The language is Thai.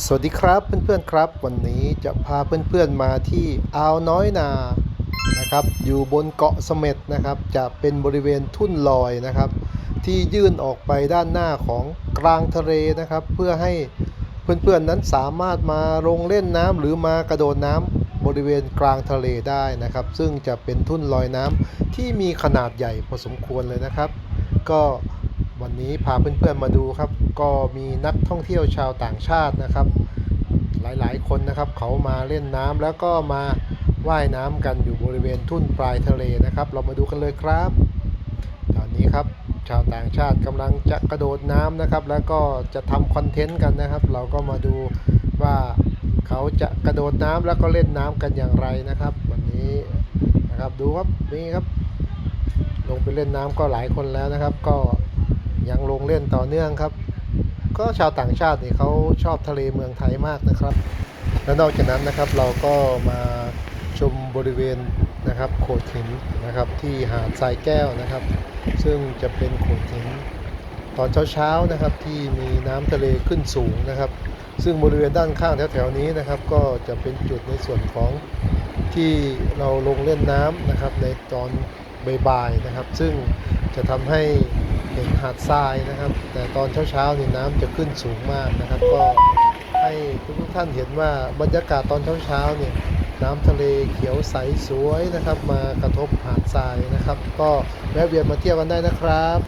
สวัสดีครับเพื่อนๆครับ วันนี้จะพาเพื่อนๆมาที่อ่าวน้อยนานะครับอยู่บนเกาะเสม็ดนะครับ จะเป็นบริเวณทุ่นลอยนะครับ ที่ยื่นออกไปด้านหน้าของกลางทะเลนะครับ เพื่อให้เพื่อนๆนั้นสามารถมาลงเล่นน้ำหรือมากระโดดน้ำบริเวณกลางทะเลได้นะครับ ซึ่งจะเป็นทุ่นลอยน้ำที่มีขนาดใหญ่พอสมควรเลยนะครับ ก็ วันนี้พาเพื่อนๆมาดูครับ ก็มีนักท่องเที่ยวชาวต่างชาตินะครับ หลายๆ คนนะครับ เขามาเล่นน้ำแล้วก็มาว่ายน้ำกันอยู่บริเวณทุ่นปลายทะเลนะครับ เรามาดูกันเลยครับ ตอนนี้ครับชาวต่างชาติกำลังจะกระโดดน้ำนะครับ แล้วก็จะทำคอนเทนต์กันนะครับ เราก็มาดูว่าเขาจะกระโดดน้ำแล้วก็เล่นน้ำกันอย่างไรนะครับ วันนี้นะครับดูครับนี่ครับ ลงไปเล่นน้ำก็หลายคนแล้วนะครับ ก็ ยังลงเล่นต่อเนื่องครับ ก็ชาวต่างชาตินี่เขาชอบทะเลเมืองไทยมากนะครับ และนอกจากนั้นนะครับเราก็มาชมบริเวณนะครับโขดหินนะครับที่หาดทรายแก้วนะครับ ซึ่งจะเป็นโขดหินตอนเช้าๆนะครับที่มีน้ำทะเลขึ้นสูงนะครับ ซึ่งบริเวณด้านข้างแถวๆนี้นะครับ ก็จะเป็นจุดในส่วนของที่เราลงเล่นน้ำนะครับในตอนบ่ายๆนะครับ ซึ่งจะทำให้ เห็นหาดทรายนะครับ แต่ตอนเช้าๆนี่น้ำจะขึ้นสูงมากนะครับ ก็ให้ทุกท่านเห็นว่าบรรยากาศตอนเช้าๆเนี่ยน้ำทะเลเขียวใสสวยนะครับ มากระทบหาดทรายนะครับ ก็แวะเวียนมาเที่ยวกันได้นะครับ